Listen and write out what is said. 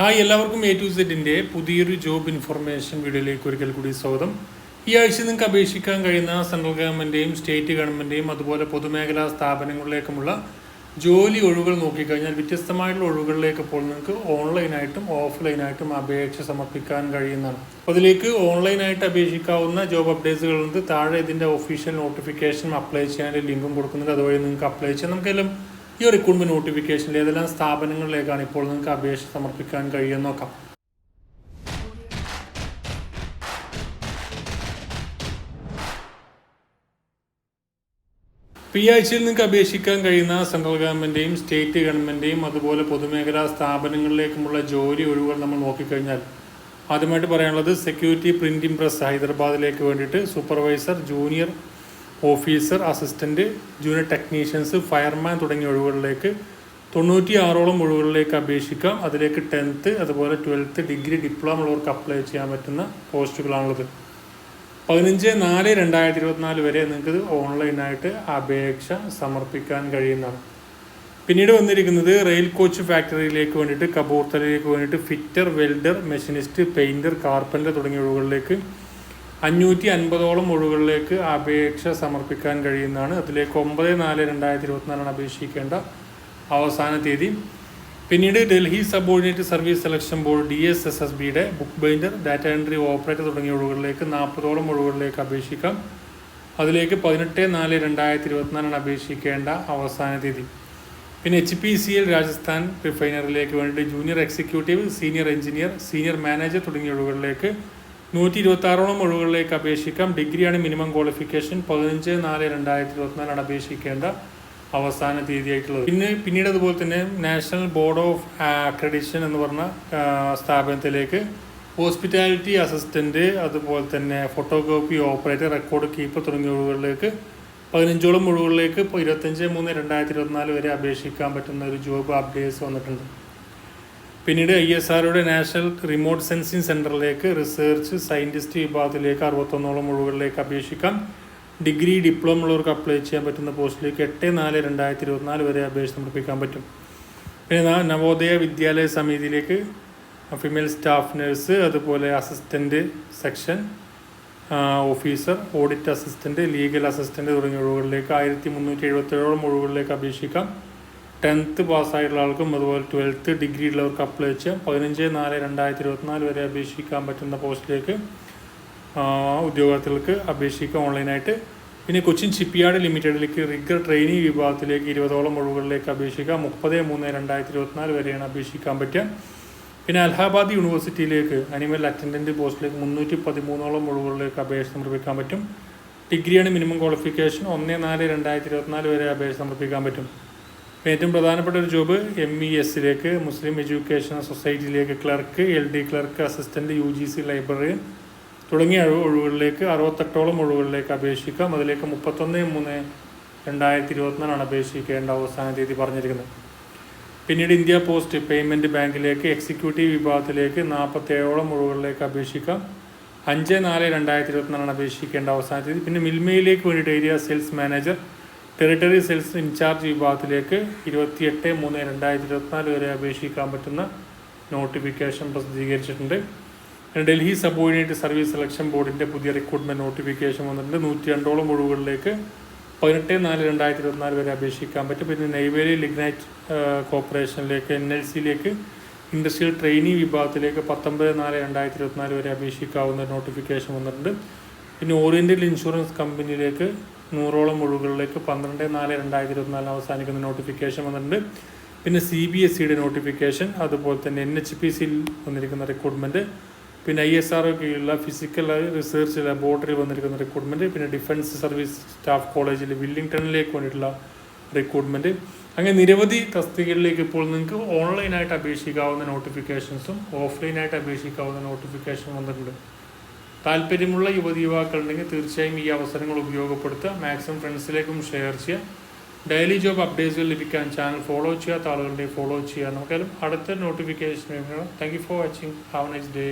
Hi എല്ലാവർക്കും A to സെറ്റിന്റെ പുതിയൊരു ജോബ് ഇൻഫർമേഷൻ വീഡിയോയിലേക്ക് ഒരിക്കൽ കൂടി സ്വാഗതം. ഈ ആഴ്ച നിങ്ങൾക്ക് അപേക്ഷിക്കാൻ കഴിയുന്ന സെൻട്രൽ ഗവൺമെന്റെയും സ്റ്റേറ്റ് ഗവൺമെന്റെയും അതുപോലെ പൊതുമേഖലാ സ്ഥാപനങ്ങളിലേക്കുമുള്ള ജോലി ഒഴിവുകൾ നോക്കിക്കഴിഞ്ഞാൽ വ്യത്യസ്തമായിട്ടുള്ള ഒഴിവുകളിലേക്ക് ഇപ്പോൾ നിങ്ങൾക്ക് ഓൺലൈനായിട്ടും ഓഫ്ലൈനായിട്ടും അപേക്ഷ സമർപ്പിക്കാൻ കഴിയുന്നതാണ്. അപ്പോൾ അതിലേക്ക് ഓൺലൈനായിട്ട് അപേക്ഷിക്കാവുന്ന ജോബ് അപ്ഡേറ്റ്സുകളുണ്ട് താഴെ ഇതിന്റെ ഒഫീഷ്യൽ നോട്ടിഫിക്കേഷൻ അപ്ലൈ ചെയ്യാൻ ലിങ്കും കൊടുക്കുന്നുണ്ട്. അതുവഴി നിങ്ങൾക്ക് അപ്ലൈ ചെയ്യാം. നമുക്കെല്ലാം ഈ റിക്രൂട്ട്മെന്റ് നോട്ടിഫിക്കേഷനിൽ ഏതെല്ലാം സ്ഥാപനങ്ങളിലേക്കാണ് ഇപ്പോൾ നിങ്ങൾക്ക് അപേക്ഷ സമർപ്പിക്കാൻ കഴിയുമെന്ന് നോക്കാം. പി ആഴ്ചയിൽ നിങ്ങൾക്ക് അപേക്ഷിക്കാൻ കഴിയുന്ന സെൻട്രൽ ഗവൺമെന്റെയും സ്റ്റേറ്റ് ഗവൺമെന്റെയും അതുപോലെ പൊതുമേഖലാ സ്ഥാപനങ്ങളിലേക്കുമുള്ള ജോലി ഒഴിവുകൾ നമ്മൾ നോക്കിക്കഴിഞ്ഞാൽ ആദ്യമായിട്ട് പറയാനുള്ളത് സെക്യൂരിറ്റി പ്രിന്റിംഗ് പ്രസ് ഹൈദരാബാദിലേക്ക് വേണ്ടിയിട്ട് supervisor junior officer assistant junior technicians fireman തുടങ്ങിയ ഒഴിവുകളിലേക്ക് തൊണ്ണൂറ്റി ആറോളം ഒഴിവുകളിലേക്ക് അപേക്ഷിക്കാം. അതിലേക്ക് ടെൻത്ത് അതുപോലെ ട്വൽത്ത് ഡിഗ്രി ഡിപ്ലോമ ഉള്ളവർക്ക് അപ്ലൈ ചെയ്യാൻ പറ്റുന്ന പോസ്റ്റുകളാണുള്ളത് പതിനഞ്ച് നാല് രണ്ടായിരത്തി ഇരുപത്തിനാല് വരെ നിങ്ങൾക്ക് ഓൺലൈനായിട്ട് അപേക്ഷ സമർപ്പിക്കാൻ കഴിയുന്നതാണ്. പിന്നീട് വന്നിരിക്കുന്നത് റെയിൽ കോച്ച് ഫാക്ടറിയിലേക്ക് വേണ്ടിയിട്ട് കബൂർത്തലയിലേക്ക് വേണ്ടിയിട്ട് fitter welder machinist painter carpenter തുടങ്ങിയ ഒഴിവുകളിലേക്ക് അഞ്ഞൂറ്റി അൻപതോളം ഒഴിവുകളിലേക്ക് അപേക്ഷ സമർപ്പിക്കാൻ കഴിയുന്നതാണ്. അതിലേക്ക് ഒമ്പത് നാല് രണ്ടായിരത്തി ഇരുപത്തിനാലാണ് അപേക്ഷിക്കേണ്ട അവസാന തീയതി. പിന്നീട് Delhi subordinate service selection board D S S S ബിയുടെ book binder data entry operator തുടങ്ങിയ ഒഴിവുകളിലേക്ക് നാൽപ്പതോളം ഒഴിവുകളിലേക്ക് അപേക്ഷിക്കാം. അതിലേക്ക് പതിനെട്ട് നാല് രണ്ടായിരത്തി ഇരുപത്തിനാലാണ് അപേക്ഷിക്കേണ്ട അവസാന തീയതി. പിന്നെ H P C L Rajasthan റിഫൈനറിലേക്ക് വേണ്ടിയിട്ട് junior executive senior engineer senior manager തുടങ്ങിയ ഒഴിവുകളിലേക്ക് നൂറ്റി ഇരുപത്തി ആറോളം ഒഴിവുകളിലേക്ക് അപേക്ഷിക്കാം. ഡിഗ്രിയാണ് മിനിമം ക്വാളിഫിക്കേഷൻ. പതിനഞ്ച് നാല് രണ്ടായിരത്തി ഇരുപത്തിനാലാണ് അപേക്ഷിക്കേണ്ട അവസാന തീയതിയായിട്ടുള്ളത്. പിന്നെ പിന്നീട് അതുപോലെ തന്നെ നാഷണൽ ബോർഡ് ഓഫ് അക്രഡിഷൻ എന്ന് പറഞ്ഞ സ്ഥാപനത്തിലേക്ക് ഹോസ്പിറ്റാലിറ്റി അസിസ്റ്റന്റ് അതുപോലെ തന്നെ ഫോട്ടോഗ്രാഫി ഓപ്പറേറ്റർ റെക്കോർഡ് കീപ്പർ തുടങ്ങിയ ഒഴിവുകളിലേക്ക് പതിനഞ്ചോളം ഒഴിവുകളിലേക്ക് ഇപ്പോൾ ഇരുപത്തഞ്ച് മൂന്ന് രണ്ടായിരത്തി ഇരുപത്തിനാല് വരെ അപേക്ഷിക്കാൻ പറ്റുന്ന ഒരു ജോബ് അപ്ഡേറ്റ്സ് വന്നിട്ടുണ്ട്. പിന്നീട് ഐ എസ് ആർഒയുടെ നാഷണൽ റിമോട്ട് സെൻസിങ് സെന്ററിലേക്ക് റിസർച്ച് സയന്റിസ്റ്റ് വിഭാഗത്തിലേക്ക് അറുപത്തൊന്നോളം ഒഴിവുകളിലേക്ക് അപേക്ഷിക്കാം. ഡിഗ്രി ഡിപ്ലോമ ഉള്ളവർക്ക് അപ്ലൈ ചെയ്യാൻ പറ്റുന്ന പോസ്റ്റിലേക്ക് എട്ട് നാല് രണ്ടായിരത്തി ഇരുപത്തിനാല് വരെ അപേക്ഷ സമർപ്പിക്കാൻ പറ്റും. പിന്നെ നവോദയ വിദ്യാലയ സമിതിയിലേക്ക് ഫിമെയിൽ സ്റ്റാഫ് നഴ്സ് അതുപോലെ assistant section officer audit assistant legal assistant തുടങ്ങിയ ഒഴിവുകളിലേക്ക് ആയിരത്തി മുന്നൂറ്റി എഴുപത്തേഴോളം ഒഴിവുകളിലേക്ക് അപേക്ഷിക്കാം. ടെൻത്ത് പാസ്സായിട്ടുള്ള ആൾക്കും അതുപോലെ ട്വൽത്ത് ഡിഗ്രി ഉള്ളവർക്ക് അപ്ലൈ ചെയ്യാം. പതിനഞ്ച് നാല് രണ്ടായിരത്തി ഇരുപത്തിനാല് വരെ അപേക്ഷിക്കാൻ പറ്റുന്ന പോസ്റ്റിലേക്ക് ഉദ്യോഗാർത്ഥികൾക്ക് അപേക്ഷിക്കാം ഓൺലൈനായിട്ട്. പിന്നെ കൊച്ചിൻ ഷിപ്പ്യാർഡ് ലിമിറ്റഡിലേക്ക് റിഗർ ട്രെയിനിങ് വിഭാഗത്തിലേക്ക് ഇരുപതോളം ഒഴിവുകളിലേക്ക് അപേക്ഷിക്കാം. മുപ്പത് മൂന്ന് രണ്ടായിരത്തി ഇരുപത്തിനാല് വരെയാണ് അപേക്ഷിക്കാൻ പറ്റുക. പിന്നെ അലഹാബാദ് യൂണിവേഴ്സിറ്റിയിലേക്ക് അനിമൽ അറ്റൻഡന്റ് പോസ്റ്റിലേക്ക് മുന്നൂറ്റി പതിമൂന്നോളം ഒഴിവുകളിലേക്ക് അപേക്ഷ സമർപ്പിക്കാൻ പറ്റും. ഡിഗ്രിയാണ് മിനിമം ക്വാളിഫിക്കേഷൻ. ഒന്ന് നാല് രണ്ടായിരത്തി ഇരുപത്തിനാല് വരെ അപേക്ഷ സമർപ്പിക്കാൻ പറ്റും. ഏറ്റവും പ്രധാനപ്പെട്ട ഒരു ജോബ് എം ഇ എസിലേക്ക് Muslim education സൊസൈറ്റിയിലേക്ക് clerk L D clerk assistant U G C library തുടങ്ങിയ ഒഴിവുകളിലേക്ക് അറുപത്തെട്ടോളം ഒഴിവുകളിലേക്ക് അപേക്ഷിക്കാം. അതിലേക്ക് മുപ്പത്തൊന്ന് മൂന്ന് രണ്ടായിരത്തി ഇരുപത്തിനാലാണ് അപേക്ഷിക്കേണ്ട അവസാന തീയതി പറഞ്ഞിരിക്കുന്നത്. പിന്നീട് ഇന്ത്യ പോസ്റ്റ് പേയ്മെന്റ് ബാങ്കിലേക്ക് എക്സിക്യൂട്ടീവ് വിഭാഗത്തിലേക്ക് നാൽപ്പത്തേഴോളം ഒഴിവുകളിലേക്ക് അപേക്ഷിക്കാം. അഞ്ച് നാല് രണ്ടായിരത്തി ഇരുപത്തിനാലാണ് അപേക്ഷിക്കേണ്ട അവസാന തീയതി. പിന്നെ മിൽമയിലേക്ക് വേണ്ടിയിട്ട് area sales manager territory sales in charge വിഭാഗത്തിലേക്ക് ഇരുപത്തിയെട്ട് മൂന്ന് രണ്ടായിരത്തി ഇരുപത്തിനാല് വരെ അപേക്ഷിക്കാൻ പറ്റുന്ന നോട്ടിഫിക്കേഷൻ പ്രസിദ്ധീകരിച്ചിട്ടുണ്ട്. ഡൽഹി സബോർഡിനേറ്റ് സർവീസ് സെലക്ഷൻ ബോർഡിന്റെ പുതിയ റിക്രൂട്ട്മെന്റ് നോട്ടിഫിക്കേഷൻ വന്നിട്ടുണ്ട്. നൂറ്റി രണ്ടോളം ഒഴിവുകളിലേക്ക് പതിനെട്ട് നാല് രണ്ടായിരത്തി ഇരുപത്തിനാല് വരെ അപേക്ഷിക്കാൻ പറ്റും. പിന്നെ നെയ്വേലി ലിഗ്നൈറ്റ് കോർപ്പറേഷനിലേക്ക് എൻ എൽ സിയിലേക്ക് ഇൻഡസ്ട്രിയൽ ട്രെയിനിങ് വിഭാഗത്തിലേക്ക് പത്തൊമ്പത് നാല് രണ്ടായിരത്തി ഇരുപത്തിനാല് വരെ അപേക്ഷിക്കാവുന്ന നോട്ടിഫിക്കേഷൻ വന്നിട്ടുണ്ട്. പിന്നെ ഓറിയന്റൽ ഇൻഷുറൻസ് കമ്പനിയിലേക്ക് നൂറോളം ഒഴിവുകളിലേക്ക് പന്ത്രണ്ട് നാല് രണ്ടായിരത്തി ഇരുപത്തിനാലിന് അവസാനിക്കുന്ന നോട്ടിഫിക്കേഷൻ വന്നിട്ടുണ്ട്. പിന്നെ സി ബി എസ് സിയുടെ നോട്ടിഫിക്കേഷൻ അതുപോലെ തന്നെ എൻ എച്ച് പി സിയിൽ വന്നിരിക്കുന്ന റിക്രൂട്ട്മെന്റ് പിന്നെ ഐ എസ് ആർ കീഴിലുള്ള ഫിസിക്കൽ റിസർച്ച് ലബോറട്ടറിയിൽ വന്നിരിക്കുന്ന റിക്രൂട്ട്മെന്റ് പിന്നെ ഡിഫൻസ് സർവീസ് സ്റ്റാഫ് കോളേജിൽ വില്ലിംഗ്ടണിലേക്ക് വേണ്ടിയിട്ടുള്ള റിക്രൂട്ട്മെന്റ് അങ്ങനെ നിരവധി തസ്തികകളിലേക്ക് ഇപ്പോൾ നിങ്ങൾക്ക് ഓൺലൈനായിട്ട് അപേക്ഷിക്കാവുന്ന നോട്ടിഫിക്കേഷൻസും ഓഫ്ലൈനായിട്ട് അപേക്ഷിക്കാവുന്ന നോട്ടിഫിക്കേഷൻ വന്നിട്ടുണ്ട്. താല്പര്യമുള്ള യുവതി യുവാക്കളുണ്ടെങ്കിൽ തീർച്ചയായും ഈ അവസരങ്ങൾ ഉപയോഗപ്പെടുത്തുക. മാക്സിമം ഫ്രണ്ട്സിലേക്കും ഷെയർ ചെയ്യുക. ഡെയിലി ജോബ് അപ്ഡേറ്റ്സുകൾ ലഭിക്കാൻ ചാനൽ ഫോളോ ചെയ്യാത്ത ആളുകളുടെ ഫോളോ ചെയ്യുക. നമുക്കാലും അടുത്ത notification thank you for watching have nice day